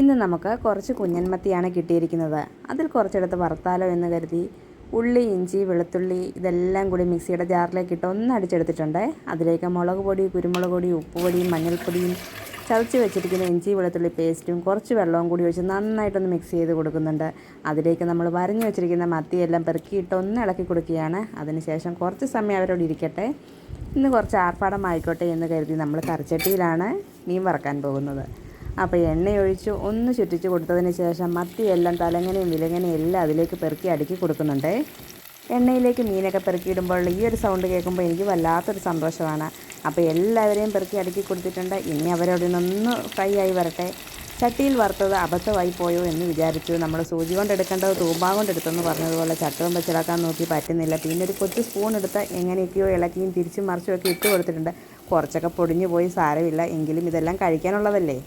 ഇന്ന് നമുക്ക് കുറച്ച് കുഞ്ഞൻമത്തിയാണ് കിട്ടിയിരിക്കുന്നത്. അതിൽ കുറച്ചെടുത്ത് വറുത്താലോ എന്ന് കരുതി ഉള്ളി ഇഞ്ചി വെളുത്തുള്ളി ഇതെല്ലാം കൂടി മിക്സിയുടെ ജാറിലേക്ക് ഇട്ട് ഒന്ന് അടിച്ചെടുത്തിട്ടുണ്ട്. അതിലേക്ക് മുളക് പൊടി കുരുമുളക് പൊടി ഉപ്പുപൊടിയും മഞ്ഞൾപ്പൊടിയും ചതച്ച് വെച്ചിരിക്കുന്ന ഇഞ്ചി വെളുത്തുള്ളി പേസ്റ്റും കുറച്ച് വെള്ളവും കൂടി ഒഴിച്ച് നന്നായിട്ടൊന്ന് മിക്സ് ചെയ്ത് കൊടുക്കുന്നുണ്ട്. അതിലേക്ക് നമ്മൾ വരഞ്ഞു വെച്ചിരിക്കുന്ന മത്തിയെല്ലാം പെറുക്കിയിട്ട് ഒന്ന് ഇളക്കി കൊടുക്കുകയാണ്. അതിനുശേഷം കുറച്ച് സമയം അവരോട് ഇരിക്കട്ടെ. ഇന്ന് കുറച്ച് ആർപ്പാടം ആയിക്കോട്ടെ എന്ന് കരുതി നമ്മൾ കറിച്ചട്ടിയിലാണ് മീൻ വറക്കാൻ പോകുന്നത്. അപ്പോൾ എണ്ണയൊഴിച്ച് ഒന്ന് ചുറ്റിച്ച് കൊടുത്തതിന് ശേഷം മത്തിയെല്ലാം തലങ്ങനെയും വിലങ്ങനെയും എല്ലാം അതിലേക്ക് പെറുക്കി അടുക്കി കൊടുക്കുന്നുണ്ട്. എണ്ണയിലേക്ക് മീനൊക്കെ പെറുക്കിയിടുമ്പോൾ ഈ ഒരു സൗണ്ട് കേൾക്കുമ്പോൾ എനിക്ക് വല്ലാത്തൊരു സന്തോഷമാണ്. അപ്പോൾ എല്ലാവരെയും പെറുക്കി അടുക്കി കൊടുത്തിട്ടുണ്ട്. ഇനി അവരോട് നിന്ന് ഫ്രൈ ആയി വരട്ടെ. ചട്ടിയിൽ വറുത്തത് അബദ്ധമായി പോയോ എന്ന് വിചാരിച്ചു. നമ്മൾ സൂചി കൊണ്ട് എടുക്കേണ്ടത് തൂമ്പാ കൊണ്ട് എടുത്തെന്ന് പറഞ്ഞതുപോലെ ചട്ടവും വെച്ചിളക്കാൻ നോക്കി പറ്റുന്നില്ല. പിന്നെ ഒരു കൊച്ചു സ്പൂൺ എടുത്ത് എങ്ങനെയൊക്കെയോ ഇളക്കിയും തിരിച്ചും മറിച്ചും ഒക്കെ ഇട്ട് കൊടുത്തിട്ടുണ്ട്. കുറച്ചൊക്കെ പൊടിഞ്ഞു പോയി സാരമില്ല. എങ്കിലും ഇതെല്ലാം കഴിക്കാനുള്ളതല്ലേ?